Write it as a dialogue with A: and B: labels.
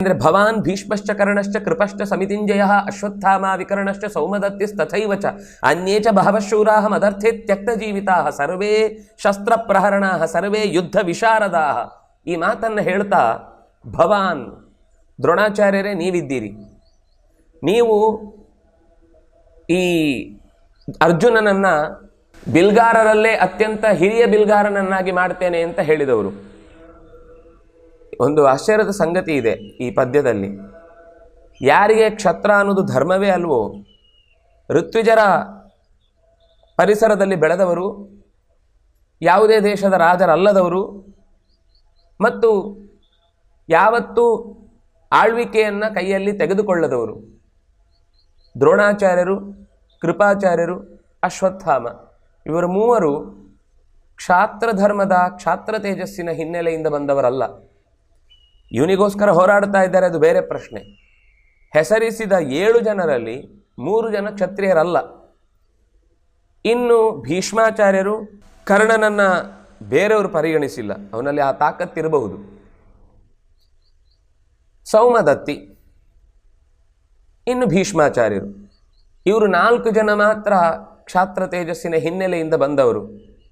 A: ಅಂದ್ರೆ ಭವಾನ್ ಭೀಷ್ಮಶ್ಚ ಕರ್ಣಶ್ಚ ಕೃಪಶ್ಚ ಸಮಿತಿಂಜಯ ಅಶ್ವತ್ಥಾಮ ವಿಕರ್ಣಶ್ಚ ಸೌಮದತ್ತಿಸ್ತಥೈವ ಚ ಅನ್ಯೇ ಚ ಬಹವಃ ಮದರ್ಥೇ ತ್ಯಕ್ತ ಜೀವಿತಾಃ ಸರ್ವೇ ಶಸ್ತ್ರ ಪ್ರಹರಣಾಃ ಸರ್ವೇ ಯುದ್ಧ ವಿಶಾರದಾ. ಈ ಮಾತನ್ನು ಹೇಳ್ತಾ ಭವಾನ್ ದ್ರೋಣಾಚಾರ್ಯರೇ ನೀವಿದ್ದೀರಿ. ನೀವು ಈ ಅರ್ಜುನನನ್ನ ಬಿಲ್ಗಾರರಲ್ಲೇ ಅತ್ಯಂತ ಹಿರಿಯ ಬಿಲ್ಗಾರನನ್ನಾಗಿ ಮಾಡ್ತೇನೆ ಅಂತ ಹೇಳಿದವರು. ಒಂದು ಆಶ್ಚರ್ಯದ ಸಂಗತಿ ಇದೆ ಈ ಪದ್ಯದಲ್ಲಿ. ಯಾರಿಗೆ ಕ್ಷತ್ರ ಅನ್ನೋದು ಧರ್ಮವೇ ಅಲ್ವೋ? ಋತ್ವಿಜರ ಪರಿಸರದಲ್ಲಿ ಬೆಳೆದವರು, ಯಾವುದೇ ದೇಶದ ರಾಜರಲ್ಲದವರು, ಮತ್ತು ಯಾವತ್ತೂ ಆಳ್ವಿಕೆಯನ್ನು ಕೈಯಲ್ಲಿ ತೆಗೆದುಕೊಳ್ಳದವರು. ದ್ರೋಣಾಚಾರ್ಯರು, ಕೃಪಾಚಾರ್ಯರು, ಅಶ್ವತ್ಥಾಮ, ಇವರು ಮೂವರು ಕ್ಷಾತ್ರ ಧರ್ಮದ ಕ್ಷಾತ್ರ ತೇಜಸ್ಸಿನ ಹಿನ್ನೆಲೆಯಿಂದ ಬಂದವರಲ್ಲ. ಇವನಿಗೋಸ್ಕರ ಹೋರಾಡ್ತಾ ಇದ್ದಾರೆ, ಅದು ಬೇರೆ ಪ್ರಶ್ನೆ. ಹೆಸರಿಸಿದ ಏಳು ಜನರಲ್ಲಿ ಮೂರು ಜನ ಕ್ಷತ್ರಿಯರಲ್ಲ. ಇನ್ನು ಭೀಷ್ಮಾಚಾರ್ಯರು ಕರ್ಣನನ್ನು ಬೇರೆಯವರು ಪರಿಗಣಿಸಿಲ್ಲ. ಅವನಲ್ಲಿ ಆ ತಾಕತ್ತಿರಬಹುದು ಸೌಮದತ್ತಿ, ಇನ್ನು ಭೀಷ್ಮಾಚಾರ್ಯರು. ಇವರು ನಾಲ್ಕು ಜನ ಮಾತ್ರ ಕ್ಷಾತ್ರ ತೇಜಸ್ಸಿನ ಹಿನ್ನೆಲೆಯಿಂದ ಬಂದವರು.